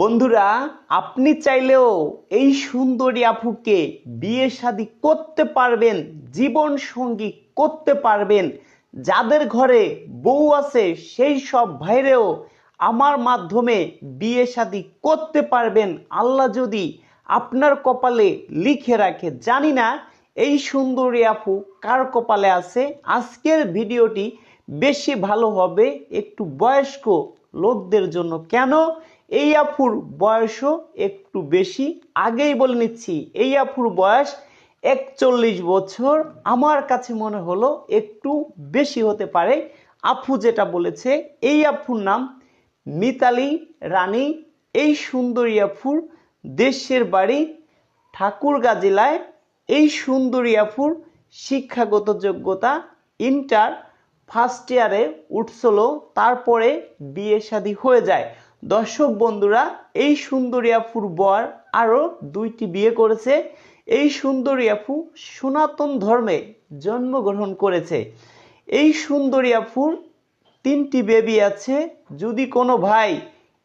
বন্ধুরা, আপনি চাইলেও এই সুন্দরী আপুকে বিয়ে শাদী করতে পারবেন, জীবন সঙ্গী করতে পারবেন। যাদের ঘরে বউ আছে, সেই সব ভাইরেও আমার মাধ্যমে বিয়ে শাদী করতে পারবেন। আল্লাহ যদি আপনার কপালে লিখে রাখে। জানি না এই সুন্দরী আপু কার কপালে আছে। আজকের ভিডিওটি বেশি ভালো হবে একটু বয়স্ক লোকদের জন্য। কেন? এই আফুর বয়সও একটু বেশি। আগেই বলে নিচ্ছি, এই আফুর বয়স একচল্লিশ বছর। আমার কাছে মনে হলো একটু বেশি হতে পারে। আফু যেটা বলেছে, এই আফুর নাম মিতালি রানী। এই সুন্দরী আফুর দেশের বাড়ি ঠাকুরগাঁ জেলায়। এই সুন্দরী আফুর শিক্ষাগত যোগ্যতা ইন্টার ফার্স্ট ইয়ারে উঠছিল, তারপরে বিয়ে শাদী হয়ে যায়। দর্শক বন্ধুরা, এই সুন্দরী আফুর বর আরও দুইটি বিয়ে করেছে। এই সুন্দরী আপু সনাতন ধর্মে জন্মগ্রহণ করেছে। এই সুন্দরী আফুর তিনটি বেবি আছে। যদি কোনো ভাই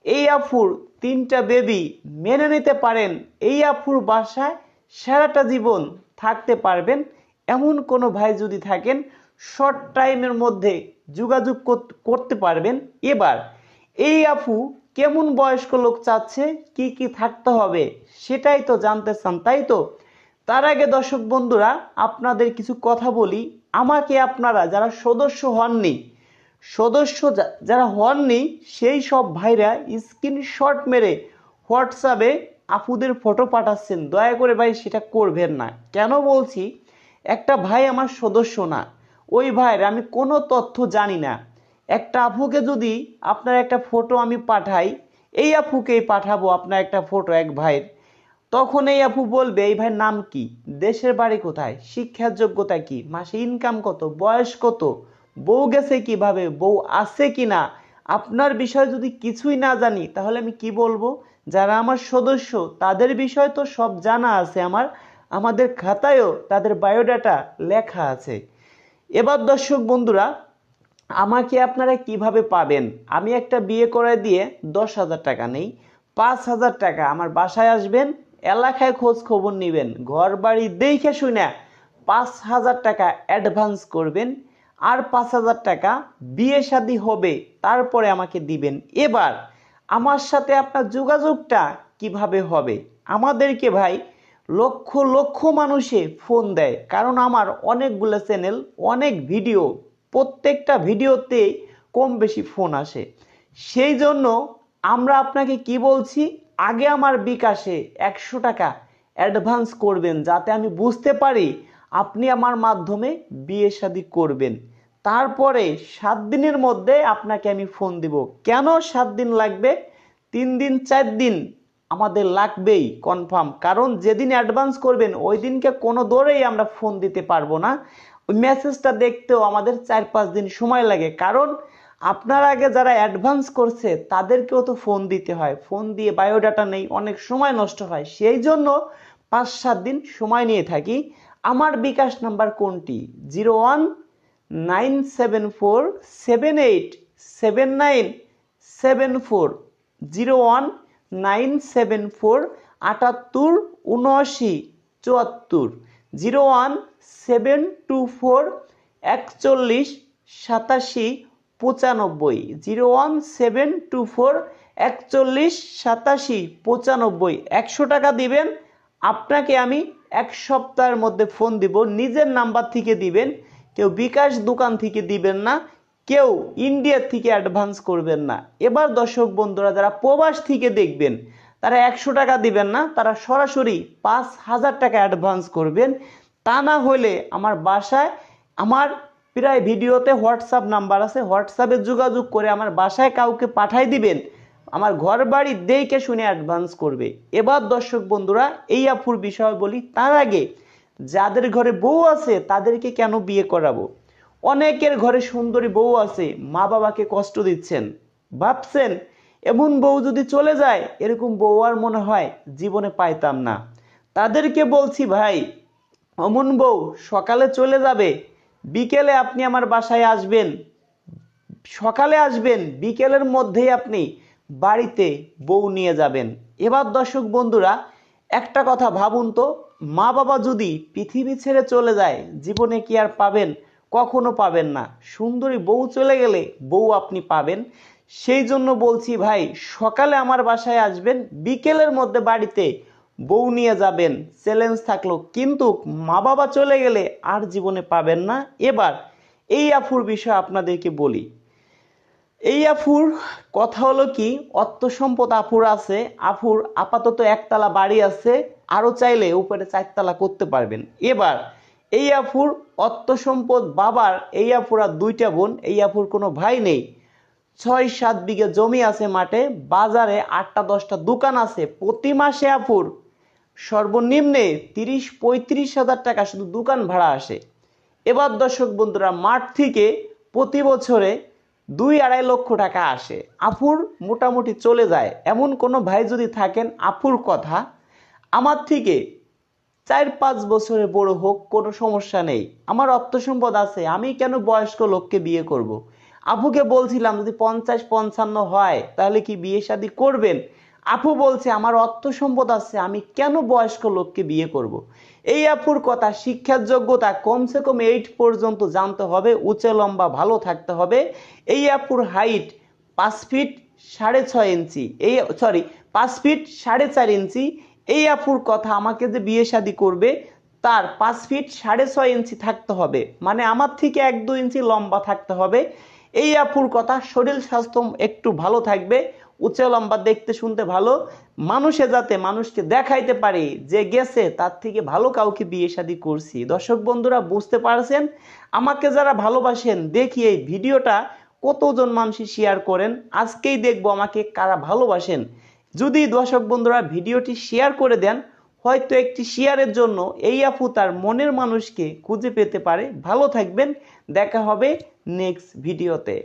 এই আফুর তিনটা বেবি মেনে নিতে পারেন, এই আফুর বাসায় সারাটা জীবন থাকতে পারবেন। এমন কোনো ভাই যদি থাকেন শর্ট টাইমের মধ্যে যোগাযোগ করতে পারবেন। এবার এই আফু কেমন বয়স্ক লোক চাচ্ছে, কি কি থাকতে হবে, সেটাই তো জানতে চান, তাই তো? তার আগে দর্শক বন্ধুরা, আপনাদের কিছু কথা বলি। আমাকে আপনারা যারা সদস্য হননি, সদস্য যারা হননি, সেই সব ভাইরা স্ক্রিনশট মেরে হোয়াটসঅ্যাপে আপুদের ফটো পাঠাচ্ছেন। দয়া করে ভাই, সেটা করবেন না। কেন বলছি, একটা ভাই আমার সদস্য না। ওই ভাইয়ের আমি কোনো তথ্য জানি না। একটা আপুকে যদি আপনার একটা ফটো আমি পাঠাই, এই আপুকেই পাঠাবো আপনার একটা ফটো এক ভাইয়ের। তখন এই আপু বলবে, এই ভাইয়ের নাম কি? দেশের বাড়ি কোথায়? শিক্ষার যোগ্যতা কি? মাসে ইনকাম কত? বয়স কত? বউ গেছে কীভাবে? বউ আছে কি না আপনার বিষয় যদি কিছুই না জানি, তাহলে আমি কি বলব? যারা আমার সদস্য, তাদের বিষয় তো সব জানা আছে আমার। আমাদের খাতায়ও তাদের বায়োডাটা লেখা আছে। এবার দর্শক বন্ধুরা আমাকে আপনারা কীভাবে পাবেন? আমি একটা বিয়ে করে দিয়ে দশ হাজার টাকা নেই, পাঁচ হাজার টাকা আমার বাসায় আসবেন, এলাকায় খোঁজ খবর নেবেন ঘর বাড়ি দেখে শুনে পাঁচ হাজার টাকা অ্যাডভান্স করবেন, আর পাঁচ হাজার টাকা বিয়ে শাদী হবে, তারপরে আমাকে দিবেন। এবার আমার সাথে আপনার যোগাযোগটা কীভাবে হবে? আমাদেরকে ভাই লক্ষ লক্ষ মানুষে ফোন দেয়, কারণ আমার অনেকগুলো চ্যানেল অনেক ভিডিও প্রত্যেকটা ভিডিওতেই কম বেশি ফোন আসে। সেই জন্য আমরা আপনাকে কি বলছি, আগে আমার বিকাশে একশো টাকা অ্যাডভান্স করবেন যাতে আমি বুঝতে পারি আপনি আমার মাধ্যমে বিয়ে শাদী করবেন। তারপরে সাত দিনের মধ্যে আপনাকে আমি ফোন দিব। কেন সাত দিন লাগবে? তিন দিন, চার দিন আমাদের লাগবেই কনফার্ম কারণ যেদিন অ্যাডভান্স করবেন, ওই দিনকে কোনো দৌড়েই আমরা ফোন দিতে পারব না। ওই মেসেজটা দেখতেও আমাদের চার পাঁচ দিন সময় লাগে। কারণ আপনার আগে যারা অ্যাডভান্স করছে, তাদেরকেও তো ফোন দিতে হয়। ফোন দিয়ে বায়োডাটা নেই, অনেক সময় নষ্ট হয়। সেই জন্য পাঁচ সাত দিন সময় নিয়ে থাকি। আমার বিকাশ নাম্বার কোনটি? Zero one nine seven four seven eight seven nine seven four. Zero one nine seven four আটাত্তর উনআশি চুয়াত্তর, zero one seven two four একচল্লিশ সাতাশি পঁচানব্বই, zero one seven two four একচল্লিশ সাতাশি পঁচানব্বই। একশো টাকা দিবেন, আপনাকে আমি এক সপ্তাহের মধ্যে ফোন দিব, নিজের নাম্বার থেকে দিবেন, কেউ বিকাশ দোকান থেকে দিবেন না কেউ ইন্ডিয়ার থেকে অ্যাডভান্স করবেন না। এবার দর্শক বন্ধুরা, যারা প্রবাস থেকে দেখবেন, তারা একশো টাকা দিবেন না, তারা সরাসরি পাঁচ হাজার টাকা অ্যাডভান্স করবেন। তা না হলে আমার বাসায়, আমার প্রায় ভিডিওতে হোয়াটসঅ্যাপ নাম্বার আছে, হোয়াটসঅ্যাপে যোগাযোগ করে আমার বাসায় কাউকে পাঠাই দিবেন। আমার ঘর বাড়ি দেখে শুনে অ্যাডভান্স করবে। এবার দর্শক বন্ধুরা, এই আপুর বিষয় বলি, তার আগে যাদের ঘরে বউ আছে, তাদেরকে কেন বিয়ে করাবো? অনেকের ঘরে সুন্দরী বউ আছে, মা বাবাকে কষ্ট দিচ্ছেন, ভাবছেন এমন বউ যদি চলে যায়, এরকম বউ আর মনে হয় জীবনে পাইতাম না। তাদেরকে বলছি, ভাই, অমন বউ সকালে চলে যাবে, বিকেলে আপনি আমার বাসায় আসবেন। সকালে আসবেন, বিকেলের মধ্যেই আপনি বাড়িতে বউ নিয়ে যাবেন। এবার দর্শক বন্ধুরা, একটা কথা ভাবুন তো, মা বাবা যদি পৃথিবী ছেড়ে চলে যায়, জীবনে কি আর পাবেন? কখনো পাবেন না। সুন্দরী বউ চলে গেলে বউ আপনি পাবেন। সেই জন্য বলছি ভাই, সকালে আমার বাসায় আসবেন, বিকেলের মধ্যে বাড়িতে বউ নিয়ে যাবেন চ্যালেঞ্জ থাকল। কিন্তু মা বাবা চলে গেলে আর জীবনে পাবেন না। এবার এই আফুর বিষয় আপনাদেরকে বলি। এই আফুর কথা হলো কি, অর্থ সম্পদ আফুর আছে, আফুর আপাতত একতলা বাড়ি আছে আরও চাইলে উপরে চারতলা করতে পারবেন। এবার এই আফুর অর্থ সম্পদ বাবার এই আফুর দুইটা বোন এই আফুর কোনো ভাই নেই। ছয় সাত বিঘে জমি আছে মাঠে, বাজারে আটটা দশটা দোকান আছে, প্রতি মাসে আফুর সর্বনিম্নে তিরিশ পঁয়ত্রিশ হাজার টাকা শুধু দোকান ভাড়া আসে। এবার দর্শক বন্ধুরা, মাঠ থেকে প্রতি বছরে দুই আড়াই লক্ষ টাকা আসে। আফুর মোটামুটি চলে যায়। এমন কোনো ভাই যদি থাকেন, আফুর কথা। আমার থেকে চার পাঁচ বছরে বড় হোক, কোনো সমস্যা নেই আমার অর্থ সম্পদ আছে, আমি কেন বয়স্ক লোককে বিয়ে করব। আপুকে বলছিলাম যদি পঞ্চাশ পঞ্চান্ন হয়, তাহলে কি বিয়ে শাদী করবেন আপু বলছে, আমার অর্থ সম্পদ আছে, আমি কেন বয়স্ক লোককে বিয়ে করব। এই আপুর কথা শিক্ষার যোগ্যতা কমসে কম এইট পর্যন্ত জানতে হবে, উঁচে লম্বা ভালো থাকতে হবে এই আপুর হাইট পাঁচ ফিট সাড়ে ছয় ইঞ্চি এই সরি পাঁচ ফিট সাড়ে চার ইঞ্চি এই আপুর কথা আমাকে যে বিয়ে শাদী করবে, তার পাঁচ ফিট সাড়ে ছয় ইঞ্চি থাকতে হবে। মানে আমার থেকে এক দু ইঞ্চি লম্বা থাকতে হবে। এই আপুর কথা শরীর স্বাস্থ্য একটু ভালো থাকবে, উঁচে লম্বা দেখতে শুনতে ভালো। মানুষে যাতে মানুষকে দেখাইতে পারে যে গেছে, তার থেকে ভালো কাউকে বিয়ে শাদী করছি। দর্শক বন্ধুরা, বুঝতে পারছেন? আমাকে যারা ভালোবাসেন, দেখি এই ভিডিওটা কতজন মানুষই শেয়ার করেন। আজকেই দেখব আমাকে কারা ভালোবাসেন। যদি দর্শক বন্ধুরা ভিডিওটি শেয়ার করে দেন, হয়তো একটি শেয়ারের জন্য এই আপু তার মনের মানুষকে খুঁজে পেতে পারে। ভালো থাকবেন, দেখা হবে নেক্সট ভিডিওতে